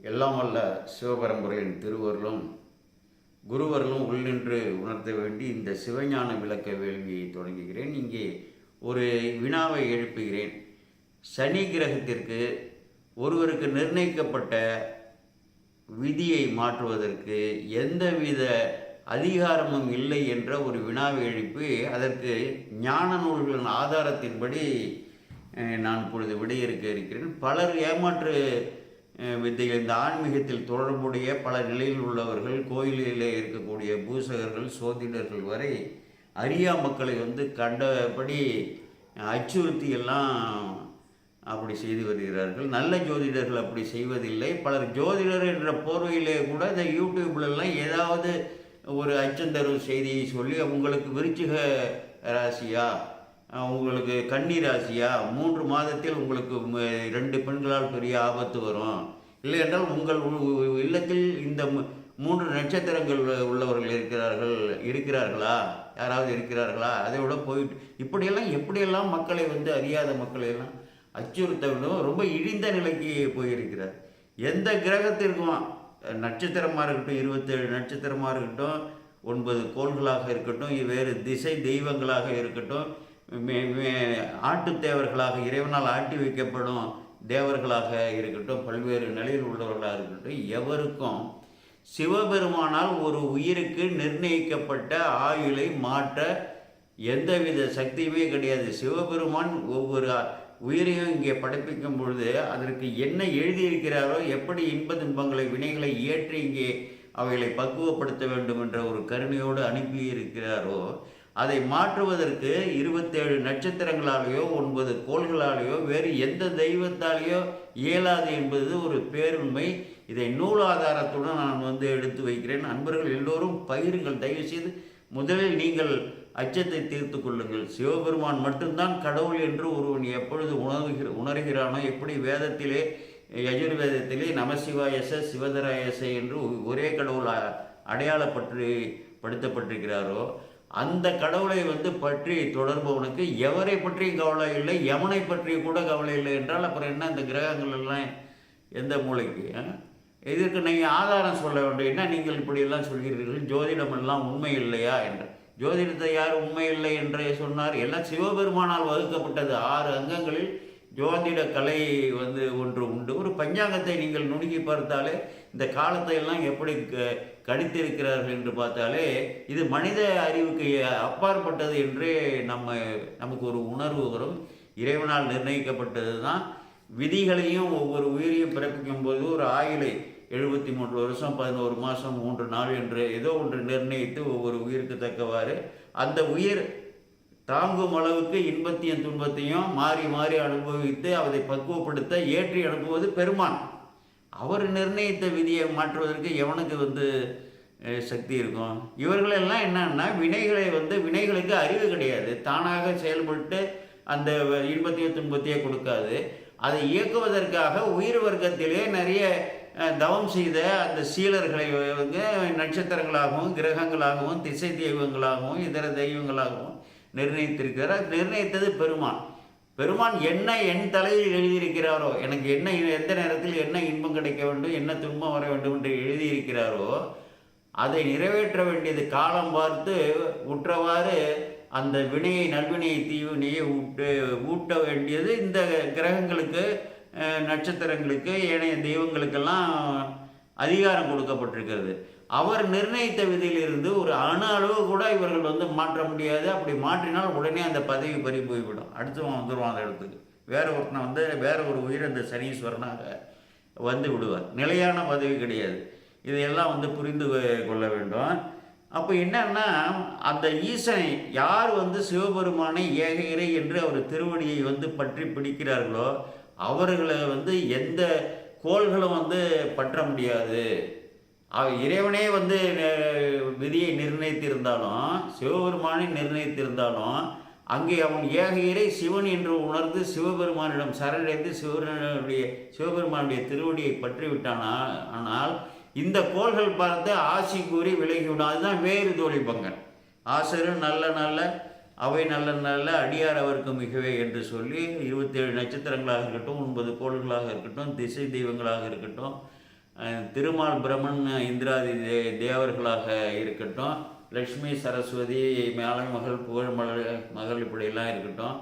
எல்லாம் வல்ல சிவபரம்பரையின் திருவருளும் குருவர்களும் உள்ளின்று உணர்த்த வேண்டி இந்த சிவஞான விளக்க வேள்வியை தொடங்குகிறேன். இங்கே ஒரு வினாவை எழுப்புகிறேன். சனி கிரகத்திற்கு ஒருவருக்கு நிர்ணயிக்கப்பட்ட விதியை மாற்றுவதற்கு எந்தவித அதிகாரமும் இல்லை என்ற ஒரு வினாவை எழுப்பி அதற்கு ஞான நூல்களின் ஆதாரத்தின்படி நான் இப்பொழுது விடையிறுக்க இருக்கிறேன். பலர் ஏமாற்று வித்தைகள் இந்த ஆன்மீகத்தில் தொடர்புடைய பல நிலையில் உள்ளவர்கள் கோயிலிலே இருக்கக்கூடிய பூசகர்கள் சோதிடர்கள் வரை அரியா மக்களை வந்து கண்டபடி அச்சுறுத்தி எல்லாம் அப்படி செய்து வருகிறார்கள். நல்ல ஜோதிடர்கள் அப்படி செய்வதில்லை. பலர் ஜோதிடர் என்ற போர்வையிலே கூட இந்த யூடியூப்லலாம் ஏதாவது ஒரு அச்சந்தரும் செய்தியை சொல்லி உங்களுக்கு விருச்சிக ராசியா உங்களுக்கு கன்னி ராசியா மூன்று மாதத்தில் உங்களுக்கு ரெண்டு பெண்களால் பெரிய ஆபத்து வரும். இல்லை என்றால் உங்கள் உ- இல்லத்தில் இந்த மு- மூன்று நட்சத்திரங்கள் உள்ளவர்கள் இருக்கிறார்கள் இருக்கிறார்களா? யாராவது இருக்கிறார்களா? அதை விட போயிட்டு இப்படியெல்லாம் எப்படியெல்லாம் மக்களை வந்து அறியாத மக்களை எல்லாம் அச்சுறுத்த ரொம்ப இழிந்த நிலைக்கு போயிருக்கிறார். எந்த கிரகத்திற்கும் நட்சத்திரமாக இருக்கட்டும் இருபத்தேழு நட்சத்திரமாக இருக்கட்டும் ஒன்பது கோள்களாக இருக்கட்டும் வேறு திசை தெய்வங்களாக இருக்கட்டும் மே- ஆட்டுத் தேவர்களாக இறைவனால் ஆட்டி வைக்கப்படும் தேவர்களாக இருக்கட்டும் பல்வேறு நிலையில் உள்ளவர்களாக இருக்கட்டும் எவருக்கும் சிவபெருமானால் ஒரு உயிருக்கு நிர்ணயிக்கப்பட்ட ஆயுளை மாற்ற எந்தவித சக்தியுமே கிடையாது. சிவபெருமான் ஒவ்வொரு உயிரையும் இங்கே படைப்பிக்கும் பொழுது அதற்கு என்ன எழுதியிருக்கிறாரோ எப்படி இன்ப துன்பங்களை வினைகளை ஏற்றி இங்கே அவைகளை பக்குவப்படுத்த வேண்டும் என்ற ஒரு கருணையோடு அனுப்பி இருக்கிறாரோ அதை மாற்றுவதற்கு இருபத்தேழு நட்சத்திரங்களாலேயோ ஒன்பது கோள்களாலேயோ வேறு எந்த தெய்வத்தாலேயோ இயலாது என்பது ஒரு பேருண்மை. இதை நூல் ஆதாரத்துடன் நான் வந்து எடுத்து வைக்கிறேன். அன்பர்கள் எல்லோரும் பகிருங்கள். தயவுசெய்து முதலில் நீங்கள் அச்சத்தை தீர்த்து கொள்ளுங்கள். சிவபெருமான் மட்டும்தான் கடவுள் என்று ஒருவன் எப்பொழுது உணர்கிற உணர்கிறானோ எப்படி வேதத்திலே யஜுர்வேதத்திலே நமசிவாயச சிவதராயச என்று ஒரே கடவுள் அடையாளப்பட்டு படுத்தப்பட்டிருக்கிறாரோ அந்த கடவுளை வந்து பற்றி தொடர்பவனுக்கு எவரை பற்றியும் கவலை இல்லை எவனை பற்றி கூட கவலை இல்லை என்றால் அப்புறம் என்ன இந்த கிரகங்கள் எல்லாம் எந்த மூளைக்கு இதற்கு நீங்கள் ஆதாரம் சொல்ல வேண்டும். என்ன நீங்கள் இப்படியெல்லாம் சொல்கிறீர்கள்? ஜோதிடம் எல்லாம் உண்மை இல்லையா என்று. ஜோதிடத்தை யார் உண்மை இல்லை என்று சொன்னார். எல்லாம் சிவபெருமானால் வகுக்கப்பட்டது. ஆறு அங்கங்களில் ஜோதிட கலை வந்து ஒன்று உண்டு. ஒரு பஞ்சாங்கத்தை நீங்கள் நுணுகி பார்த்தாலே இந்த காலத்தை எல்லாம் எப்படி க- கணித்திருக்கிறார்கள் என்று பார்த்தாலே இது மனித அறிவுக்கு அப்பாற்பட்டது என்றே நம்ம நமக்கு ஒரு உணர்வு வரும். இறைவனால் நிர்ணயிக்கப்பட்டது தான் விதிகளையும் ஒவ்வொரு உயிரையும் பிறப்பிக்கும் போது ஒரு ஆயுளை எழுபத்தி மூன்று வருஷம் பதினோரு மாதம் மூன்று நாள் என்று ஏதோ ஒன்று நிர்ணயித்து ஒவ்வொரு உயிருக்கு தக்கவாறு அந்த உயிர் தாங்கும் அளவுக்கு இன்பத்தையும் துன்பத்தையும் மாறி மாறி அனுபவித்து அதை பக்குவப்படுத்த ஏற்றி அனுப்புவது பெருமான். அவர் நிர்ணயித்த விதியை மாற்றுவதற்கு எவனுக்கு வந்து சக்தி இருக்கும்? இவர்களெல்லாம் என்னன்னா வினைகளை வந்து வினைகளுக்கு அறிவு கிடையாது. தானாக செயல்பட்டு அந்த இன்பத்தையோ துன்பத்தையோ கொடுக்காது. அதை இயக்குவதற்காக உயிர் வர்க்கத்திலே நிறைய தவம் செய்த அந்த சீலர்களை வந்து நட்சத்திரங்களாகவும் கிரகங்களாகவும் திசை தெய்வங்களாகவும் இதர தெய்வங்களாகவும் நிர்ணயித்திருக்கிறார். நிர்ணயித்தது பெருமான். பெருமான் என்ன என் தலையில் எழுதியிருக்கிறாரோ எனக்கு என்ன எந்த நேரத்தில் என்ன இன்பம் கிடைக்க வேண்டும் என்ன துன்பம் வர வேண்டும் என்று எழுதியிருக்கிறாரோ அதை நிறைவேற்ற வேண்டியது காலம் பார்த்து உற்றவாறு அந்த வினையை நல்வினையை தீவினையை ஊட்டு ஊட்ட வேண்டியது இந்த கிரகங்களுக்கு நட்சத்திரங்களுக்கு ஏனைய தெய்வங்களுக்கெல்லாம் அதிகாரம் கொடுக்கப்பட்டிருக்கிறது. அவர் நிர்ணயித்த விதியிலிருந்து ஒரு அணு அளவு கூட இவர்கள் வந்து மாற்ற முடியாது. அப்படி மாற்றினால் உடனே அந்த பதவி பறி போய்விடும். அடுத்தவன் வந்துடுவான் அந்த இடத்துக்கு. வேற ஒருத்தனை வந்து வேற ஒரு உயிர் அந்த சனீஸ்வரனாக வந்து விடுவார். நிலையான பதவி கிடையாது. இதையெல்லாம் வந்து புரிந்து கொள்ள வேண்டும். அப்போ என்னன்னா அந்த ஈசனை யார் வந்து சிவபெருமானை ஏக என்று அவர் திருவடியை வந்து பற்றி பிடிக்கிறார்களோ அவர்களை வந்து எந்த கோள்களும் வந்து பற்ற முடியாது. இறைவனே வந்து விதியை நிர்ணயித்திருந்தாலும் சிவபெருமானை நிர்ணயித்திருந்தாலும் அங்கே அவன் ஏக இறை சிவன் என்று உணர்ந்து சிவபெருமானிடம் சரணடைந்து சிவனுடைய சிவபெருமானுடைய திருவடியை பற்றிவிட்டானா ஆனால் இந்த கோள்கள் பார்த்து ஆசி கூறி விலகிவிடும். அதுதான் வேறு தோழி பங்கன். ஆசரு நல்ல நல்ல அவை நல்ல நல்ல அடியார் அவருக்கு மிகவே என்று சொல்லி இருபத்தேழு நட்சத்திரங்களாக இருக்கட்டும் ஒன்பது கோள்களாக இருக்கட்டும் திசை தெய்வங்களாக இருக்கட்டும் திருமால் பிரம்மன் இந்திராதி தே தேவர்களாக இருக்கட்டும். லக்ஷ்மி சரஸ்வதி மேலை மகள் புகழ் மகள் மகள் இப்படியெல்லாம் இருக்கட்டும்.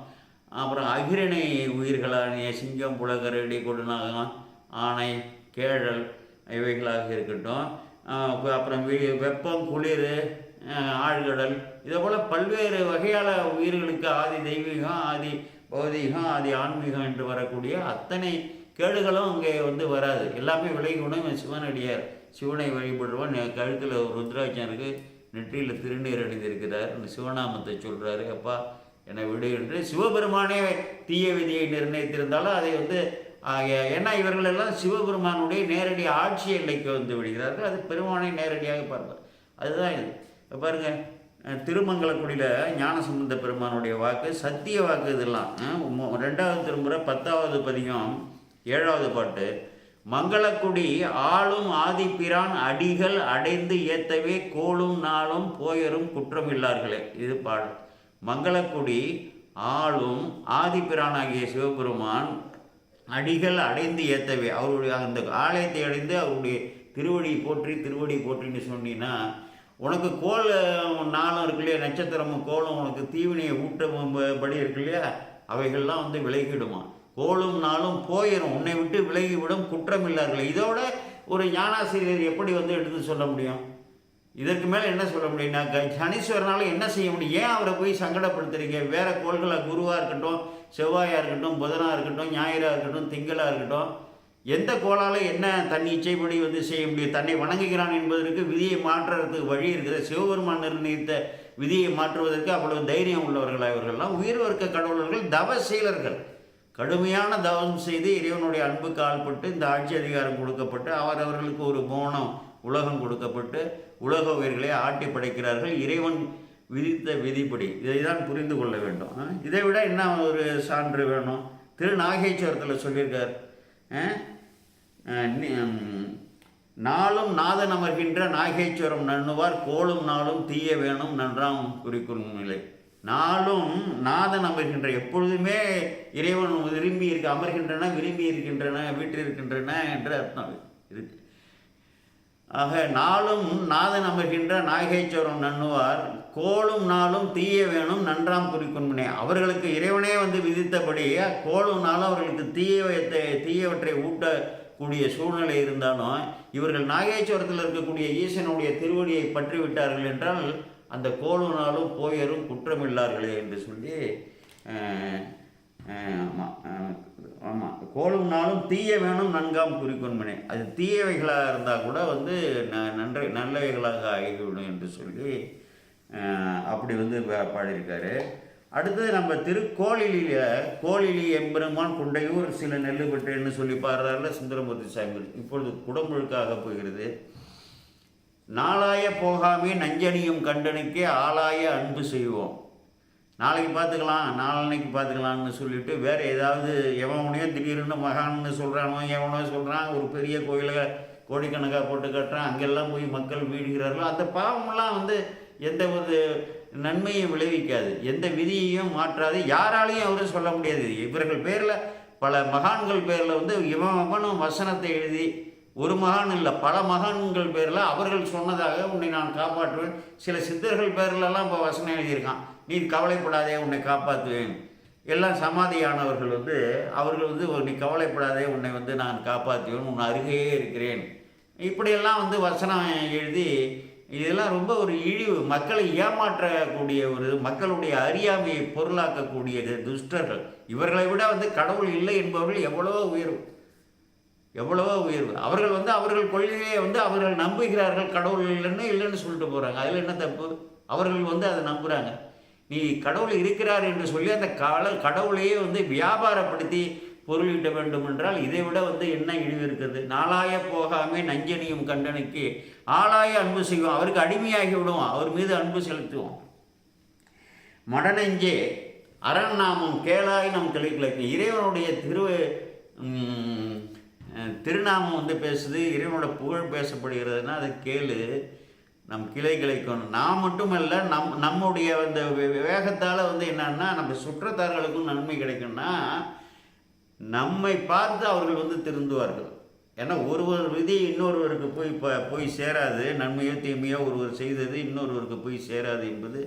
அப்புறம் அகிரணை உயிர்களான சிங்கம் புலகரடி கொடுநாகம் ஆணை கேழல் இவைகளாக இருக்கட்டும். அப்புறம் வெப்பம் குளிர் ஆழ்கடல் இதே போல் பல்வேறு வகையான உயிர்களுக்கு ஆதி தெய்வீகம் ஆதி பௌதீகம் ஆதி ஆன்மீகம் என்று வரக்கூடிய அத்தனை கேடுகளும் அங்கே வந்து வராது. எல்லாமே விலகி இவன் சிவனடியார் சிவனை வழிபடுவான் கழுத்தில் ருத்ராட்சம் இருக்கு நெற்றியில் திருநீர் அணிந்திருக்கிறார். இந்த சிவநாமத்தை சொல்கிறாரு அப்பா என்னை விடு என்று சிவபெருமானே தீய விதியை நிர்ணயித்திருந்தாலும் அதை வந்து ஏன்னா இவர்கள் எல்லாம் சிவபெருமானுடைய நேரடி ஆட்சி எல்லைக்கு வந்து விடுகிறார்கள். அது பெருமானை நேரடியாக பார்ப்பார் அதுதான் இது. பாருங்கள் பாருங்க திருமங்கலக்குடியில் ஞானசம்பந்த பெருமானுடைய வாக்கு சத்திய வாக்கு இதெல்லாம். ரெண்டாவது திருமுறை பத்தாவது பதிகம். ஏழாவது பாட்டு மங்களக்குடி ஆளும் ஆதிப்பிரான் அடிகள் அடைந்து ஏத்தவே கோளும் நாளும் போயரும் குற்றமில்லார்களே இது பாடல். மங்களக்குடி ஆளும் ஆதிப்பிரானாகிய சிவபெருமான் அடிகள் அடைந்து ஏத்தவே அவருடைய அந்த ஆலயத்தை அடைந்து அவருடைய திருவடி போற்றி திருவடி போற்றின்னு சொன்னீங்கன்னா உனக்கு கோல் நாளும் இருக்கு இல்லையா? நட்சத்திரமும் கோலும் உனக்கு தீவினையை ஊட்டபடி இருக்கு இல்லையா? அவைகள்லாம் வந்து விலகிடுமா? கோலும் நாளும் போயிடும் உன்னை விட்டு விலகிவிடும். குற்றமில்லார்கள். இதோட ஒரு ஞானாசிரியர் எப்படி வந்து எடுத்து சொல்ல முடியும்? இதற்கு மேலே என்ன சொல்ல முடியும்னா க- சனீஸ்வரனால என்ன செய்ய முடியும்? ஏன் அவரை போய் சங்கடப்படுத்துறீங்க? வேற கோள்களை குருவாக இருக்கட்டும் செவ்வாயாக இருக்கட்டும் புதனாக இருக்கட்டும் ஞாயிறாக இருக்கட்டும் திங்களாக இருக்கட்டும் எந்த கோளால் என்ன தன் இச்சைப்படி வந்து செய்ய முடியும்? தன்னை வணங்குகிறான் என்பதற்கு விதியை மாற்றுறதுக்கு வழி இருக்குது சிவபெருமான் நிர்ணயித்த விதியை மாற்றுவதற்கு அவ்வளவு தைரியம் உள்ளவர்கள்? இவர்கள்லாம் உயிர் வர்க்க கடவுளர்கள் தவசீலர்கள். கடுமையான தவம் செய்து இறைவனுடைய அன்புக்கு ஆள்பட்டு இந்த ஆட்சி அதிகாரம் கொடுக்கப்பட்டு அவர் அவர்களுக்கு ஒரு மோனம் உலகம் கொடுக்கப்பட்டு உலக உயிர்களை ஆட்டி படைக்கிறார்கள். இறைவன் விதித்த விதிப்படி. இதை தான் புரிந்து கொள்ள வேண்டும். இதை விட என்ன ஒரு சான்று வேணும்? திரு நாகேஸ்வரத்தில் சொல்லியிருக்கார். நாளும் நாதன் அமர்கின்ற நாகேஸ்வரம் நண்ணுவார் கோளும் நாளும் தீய வேணும் நன்றாம் குறிக்கும் நிலை. நாளும் நாதன் அமர்கின்ற எப்பொழுதுமே இறைவன் விரும்பி இருக்க அமர்கின்றன விரும்பி இருக்கின்றன வீற்றிருக்கின்றன என்று அர்த்தம் இது. ஆக நாளும் நாதன் அமர்கின்ற நாகேஸ்வரம் நண்ணுவார். கோளும் நாளும் தீய வேணும் நன்றாம் குறிக்கொன்மனே அவர்களுக்கு இறைவனே வந்து விதித்தபடி கோளும் நாளும் அவர்களுக்கு தீயவத்தை தீயவற்றை ஊட்டக்கூடிய சூழ்நிலை இருந்தாலும் இவர்கள் நாகேஸ்வரத்தில் இருக்கக்கூடிய ஈசனுடைய திருவடியை பற்றி விட்டார்கள் என்றால் அந்த கோளும் நாளும் போயரும் குற்றமில்லார்களே என்று சொல்லி ஆமாம் ஆமாம் கோலும் தீய வேணும் நன்காம் குறிக்கொன்மனே. அது தீயவைகளாக இருந்தால் கூட வந்து ந நன்ற நல்லவைகளாக ஆகிவிடும் என்று சொல்லி அப்படி வந்து பா- பாடியிருக்காரு. அடுத்தது நம்ம திருக்கோளிலிய கோளிலி எம்பெருமான் குண்டையூர் சில நெல்லு சொல்லி பாடுறாருல சுந்தரமூர்த்தி சாமி. இப்பொழுது குடமுழுக்காக போகிறது. நாளாய போகாமே நஞ்சனியும் கண்டனுக்கே ஆளாய அன்பு செய்வோம். நாளைக்கு பார்த்துக்கலாம் நாளன்னைக்கு பார்த்துக்கலாம்னு சொல்லிட்டு வேற ஏதாவது எவனையோ திடீர்னு மகான்னு சொல்கிறானோ எவனோ சொல்கிறான் ஒரு பெரிய கோயிலை கோடிக்கணக்காக போட்டு கட்டுறான் அங்கெல்லாம் போய் மக்கள் வீடுகிறார்களோ அந்த பாவம்லாம் வந்து எந்த ஒரு நன்மையும் விளைவிக்காது எந்த விதியையும் மாற்றாது. யாராலையும் அவரும் சொல்ல முடியாது. இவர்கள் பேரில் பல மகான்கள் பேரில் வந்து இவன் அவனும் வசனத்தை எழுதி ஒரு மகான் இல்லை பல மகான்கள் பேரில் அவர்கள் சொன்னதாக உன்னை நான் காப்பாற்றுவேன். சில சித்தர்கள் பேர்லலாம் இப்போ வசனம் எழுதியிருக்கான் நீ கவலைப்படாதே உன்னை காப்பாற்றுவேன். எல்லாம் சமாதியானவர்கள் வந்து அவர்கள் வந்து நீ கவலைப்படாதே உன்னை வந்து நான் காப்பாற்றுவேன் உன் அருகே இருக்கிறேன். இப்படியெல்லாம் வந்து வசனம் எழுதி இதெல்லாம் ரொம்ப ஒரு இழிவு. மக்களை ஏமாற்றக்கூடிய ஒரு மக்களுடைய அறியாமையை பொருளாக்கக்கூடியது துஷ்டர்கள். இவர்களை விட வந்து கடவுள் இல்லை என்பவர்கள் எவ்வளவோ உயர்வு. எவ்வளவோ உயர்வு அவர்கள் வந்து அவர்கள் கொள்கையை வந்து அவர்கள் நம்புகிறார்கள் கடவுள் இல்லைன்னு இல்லைன்னு சொல்லிட்டு போகிறாங்க அதில் என்ன தப்பு? அவர்கள் வந்து அதை நம்புகிறாங்க நீ கடவுள் இருக்கிறார் என்று சொல்லி அந்த கல கடவுளையே வந்து வியாபாரப்படுத்தி பொருளிட வேண்டும் என்றால் இதை விட வந்து என்ன இழிவு இருக்கிறது நாளாய போகாமே நஞ்சனியும் கண்டனுக்கு. ஆளாய அன்பு செய்வோம். அவருக்கு அடிமையாகி விடுவோம் அவர் மீது அன்பு செலுத்துவோம். மடநெஞ்சே அரண் நாமம் கேளாய் நம் கிளைக்கிழக்கு இறைவனுடைய திரு திருநாமம் வந்து பேசுது இறைவனோட புகழ் பேசப்படுகிறதுனா அதை கேளு. நம் கிளை கிளைக்கணும். நான் மட்டுமல்ல நம் நம்முடைய அந்த வேகத்தால் வந்து என்னன்னா நம்ம சுற்றத்தார்களுக்கும் நன்மை கிடைக்கும்னா நம்மை பார்த்து அவர்கள் வந்து திருந்துவார்கள். ஏன்னா ஒருவர் விதி இன்னொருவருக்கு போய் இப்போ போய் சேராது. நன்மையோ தீமையோ ஒருவர் செய்தது இன்னொருவருக்கு போய் சேராது என்பது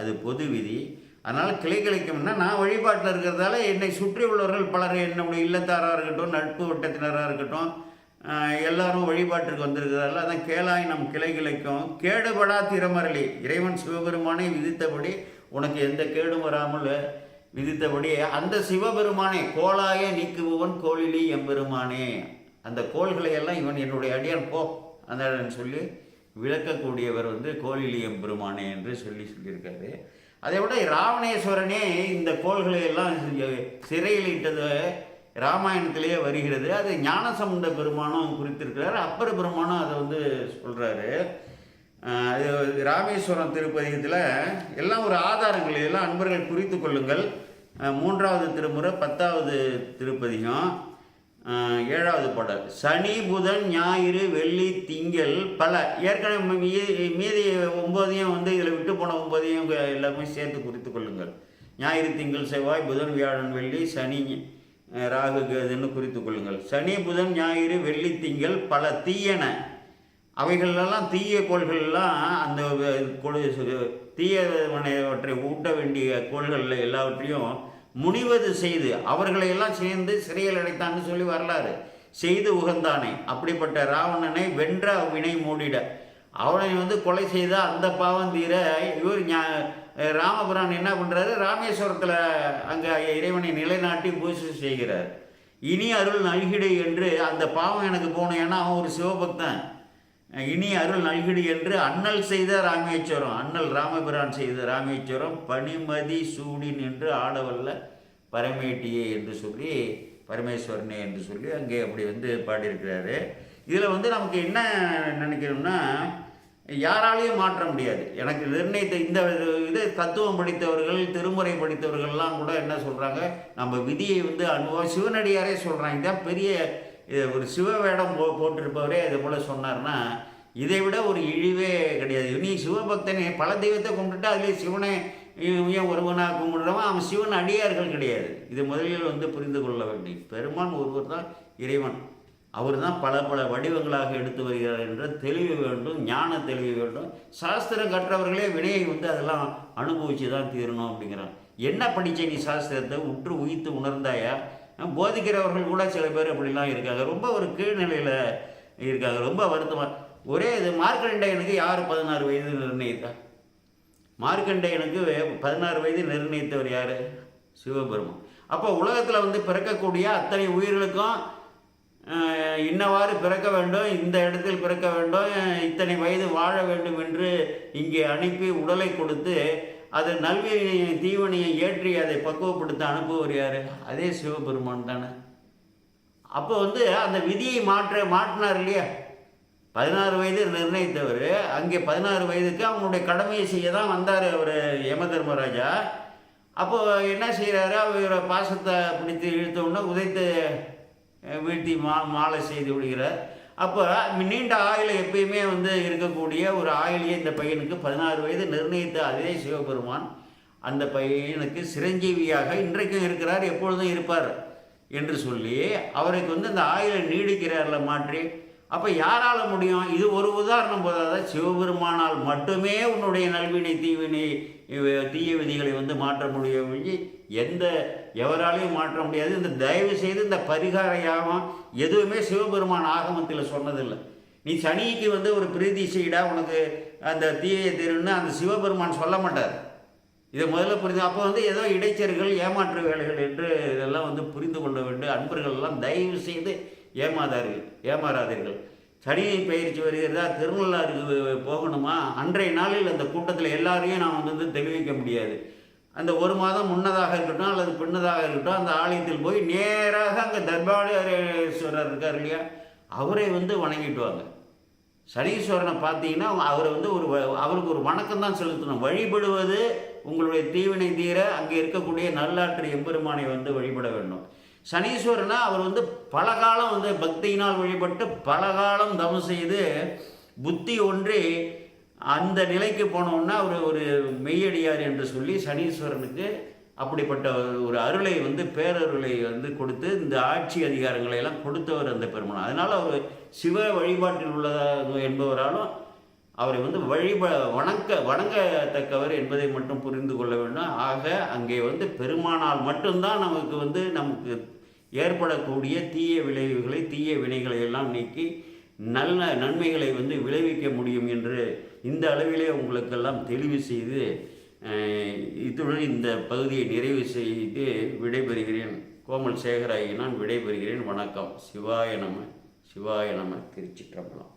அது பொது விதி. அதனால் கிளை கிளைக்கும்னா நான் வழிபாட்டில் இருக்கிறதால என்னை சுற்றி உள்ளவர்கள் பலர் என்னுடைய இல்லத்தாராக இருக்கட்டும் நட்பு வட்டத்தினராக இருக்கட்டும் எல்லாரும் வழிபாட்டிற்கு வந்திருக்கிறதால அதான் கேளாய் நம் கிளை கிளைக்கும் கேடுபடா திறமரளி இறைவன் சிவபெருமானை விதித்தபடி உனக்கு எந்த கேடும் வராமல் விதித்தபடி அந்த சிவபெருமானே கோளாய நீக்குபவன் கோழிலி எம்பெருமானே. அந்த கோள்களை எல்லாம் இவன் என்னுடைய அடியான் போ. அந்த சொல்லி விளக்கக்கூடியவர் வந்து கோழிலி எம்பெருமானே என்று சொல்லி சொல்லியிருக்காரு. அதை விட ராவணேஸ்வரனே இந்த கோள்களை எல்லாம் சிறையில் இட்டது ராமாயணத்திலேயே வருகிறது. அது ஞானசமுண்ட பெருமானும் குறித்திருக்கிறார். அப்பர் பெருமானும் அதை வந்து சொல்கிறாரு அது ராமேஸ்வரம் திருப்பதியத்தில் எல்லாம் ஒரு ஆதாரங்கள். எல்லாம் அன்பர்கள் குறித்து கொள்ளுங்கள். மூன்றாவது திருமுறை பத்தாவது திருப்பதிகம். ஏழாவது பாடல். சனி புதன் ஞாயிறு வெள்ளி திங்கள் பல. ஏற்கனவே மீதி மீதி ஒன்பதையும் வந்து இதில் விட்டு போன ஒன்பதையும் எல்லாமே சேர்த்து குறித்து கொள்ளுங்கள். ஞாயிறு திங்கள் செவ்வாய் புதன் வியாழன் வெள்ளி சனி ராகு கேதுன்னு குறித்து கொள்ளுங்கள். சனி புதன் ஞாயிறு வெள்ளி திங்கள் பல. தீயன. அவைகளெல்லாம் தீய கோள்கள்லாம் அந்த கொடு தீயவற்றை ஊட்ட வேண்டிய கோள்களில் எல்லாவற்றையும் முனிவது செய்து அவர்களையெல்லாம் சேர்ந்து சிறையில் அடைத்தான்னு சொல்லி வரலாறு. செய்து உகந்தானே. அப்படிப்பட்ட ராவணனை வென்ற வினை மூடிட. அவனை வந்து கொலை செய்த அந்த பாவம் தீர இவர் ஞா- ராமபுரான் என்ன பண்ணுறாரு ராமேஸ்வரத்தில் அங்கே இறைவனை நிலைநாட்டி பூஜை செய்கிறார். இனி அருள் நல்கிடு என்று அந்த பாவம் எனக்கு போகணும் ஏன்னா அவன் ஒரு சிவபக்தன். இனி அருள் நல்கிடு என்று அண்ணல் செய்த ராமேஸ்வரம் அண்ணல் ராமபிரான் செய்த ராமேஸ்வரம் பனிமதி சூடின் என்று ஆடவல்ல பரமேட்டியே என்று சொல்லி பரமேஸ்வரனே என்று சொல்லி அங்கே அப்படி வந்து பாடியிருக்கிறாரு. இதில் வந்து நமக்கு என்ன நினைக்கணும்னா யாராலையும் மாற்ற முடியாது. எனக்கு நிர்ணயித்த இந்த இது தத்துவம் படித்தவர்கள் திருமுறை படித்தவர்கள்லாம் கூட என்ன சொல்கிறாங்க நம்ம விதியை வந்து அனுபவம் சிவனடியாரே சொல்கிறாங்க இதான் பெரிய ஒரு சிவ வேடம் போ போட்டிருப்பவரே அது போல் சொன்னார்னா இதை விட ஒரு இழிவே கிடையாது. நீ சிவபக்தனே பல தெய்வத்தை கும்பிட்டுட்டு அதிலே சிவனை ஏன் ஒருவனாக கும்பிடுறவன் அவன் சிவன் அடியார்கள் கிடையாது. இது முதலில் வந்து புரிந்து கொள்ள வேண்டி பெருமான் ஒருவர் தான் இறைவன். அவர் தான் பல பல வடிவங்களாக எடுத்து வருகிறார் என்ற தெளிவு வேண்டும் ஞான தெளிவு வேண்டும். சாஸ்திரம் கற்றவர்களே வினையை வந்து அதெல்லாம் அனுபவிச்சு தான் தீரணும் அப்படிங்கிறான் என்ன படித்த நீ சாஸ்திரத்தை உற்று உயித்து உணர்ந்தாயா? போதிக்கிறவர்கள் கூட சில பேர் அப்படிலாம் இருக்காங்க. ரொம்ப ஒரு கீழ்நிலையில் இருக்காங்க. ரொம்ப வருத்தமாக ஒரே இது மார்க்கண்டேயனுக்கு யார் பதினாறு வயது நிர்ணயித்தா? மார்க்கண்டையனுக்கு பதினாறு வயது நிர்ணயித்தவர் யார்? சிவபெருமான். அப்போ உலகத்தில் வந்து பிறக்கக்கூடிய அத்தனை உயிர்களுக்கும் இன்னவாறு பிறக்க வேண்டும் இந்த இடத்தில் பிறக்க வேண்டும் இத்தனை வயது வாழ வேண்டும் என்று இங்கே அனுப்பி உடலை கொடுத்து அது நல்வினையை தீவனையை ஏற்றி அதை பக்குவப்படுத்த அனுப்புவர் யார்? அதே சிவபெருமான் தானே. அப்போ வந்து அந்த விதியை மாற்ற மாற்றினார் இல்லையா? பதினாறு வயது நிர்ணயித்தவர். அங்கே பதினாறு வயதுக்கு அவங்களுடைய கடமையை செய்ய தான் வந்தார் அவர் யம தர்மராஜா அப்போது என்ன செய்கிறாரு அவரை பாசத்தை பிடித்து இழுத்த உடனே உதைத்து வீழ்த்தி மா மாலை செய்து விடுகிறார். அப்போ நீண்ட ஆயில் எப்பயுமே வந்து இருக்கக்கூடிய ஒரு ஆயுளையே இந்த பையனுக்கு பதினாறு வயது நிர்ணயித்த அதே சிவபெருமான் அந்த பையனுக்கு சிரஞ்சீவியாக இன்றைக்கும் இருக்கிறார் எப்பொழுதும் இருப்பார் என்று சொல்லி அவருக்கு வந்து அந்த ஆயுளை நீடிக்கிறார்ல மாற்றி அப்போ யாரால முடியும்? இது ஒரு உதாரணம் போதாத? சிவபெருமானால் மட்டுமே உன்னுடைய நல்வினை தீவினை தீய விதிகளை வந்து மாற்ற முடியும். எந்த எவராலையும் மாற்ற முடியாது. இந்த தயவு செய்து இந்த பரிகார யாகம் எதுவுமே சிவபெருமான் ஆகமத்தில் சொன்னதில்லை. நீ சனிக்கு வந்து ஒரு பிரீதி செய்டா உனக்கு அந்த தீயை தீருன்னு அந்த சிவபெருமான் சொல்ல மாட்டார். இதை முதல்ல புரிந்து அப்போ வந்து ஏதோ இடைச்சர்கள் ஏமாற்று வேலைகள் என்று இதெல்லாம் வந்து புரிந்து கொள்ள வேண்டும். அன்பர்கள் எல்லாம் தயவு செய்து ஏமாதார்கள் ஏமாறாதீர்கள். சனி பயிற்சி வருகிறதா? திருநள்ளாருக்கு போகணுமா? அன்றைய நாளில் அந்த கூட்டத்தில் எல்லாரையும் நாம் வந்து தெரிவிக்க முடியாது. அந்த ஒரு மாதம் முன்னதாக இருக்கட்டும் அல்லது பின்னதாக இருக்கட்டும் அந்த ஆலயத்தில் போய் நேராக அங்கே தர்பாடேஸ்வரர் இருக்கார் இல்லையா? அவரை வந்து வணங்கிட்டு வாங்க சனீஸ்வரனை பார்த்தீங்கன்னா அவரை வந்து ஒரு வ- அவருக்கு ஒரு வணக்கம் தான் செலுத்தணும். வழிபடுவது உங்களுடைய தீவினை தீர அங்கே இருக்கக்கூடிய நல்லாற்று எம்பெருமானை வந்து வழிபட வேண்டும். சனீஸ்வரனை அவர் வந்து பல காலம் வந்து பக்தியினால் வழிபட்டு பல காலம் தவம் செய்து புத்தி ஒன்றி அந்த நிலைக்கு போனோம்னா அவர் ஒரு மெய்யடியார் என்று சொல்லி சனீஸ்வரனுக்கு அப்படிப்பட்ட ஒரு அருளை வந்து பேரருளை வந்து கொடுத்து இந்த ஆட்சி அதிகாரங்களை எல்லாம் கொடுத்தவர் அந்த பெருமான் அதனால் அவர் சிவ வழிபாட்டில் உள்ளதாக என்பவராலும் அவரை வந்து வழிப வணக்க வணங்கத்தக்கவர் என்பதை மட்டும் புரிந்து கொள்ள வேண்டும். ஆக அங்கே வந்து பெருமானால் மட்டும்தான் நமக்கு வந்து நமக்கு ஏற்படக்கூடிய தீய விளைவுகளை தீய வினைகளை எல்லாம் நீக்கி நல்ல நன்மைகளை வந்து விளைவிக்க முடியும் என்று இந்த அளவிலே உங்களுக்கெல்லாம் தெளிவு செய்து இத்துடன் இந்த பகுதியை நிறைவு செய்து விடைபெறுகிறேன். கோமல் சேகராகி நான் விடைபெறுகிறேன். வணக்கம். சிவாய நம சிவாய நம திருச்சிற்றம்பலம்.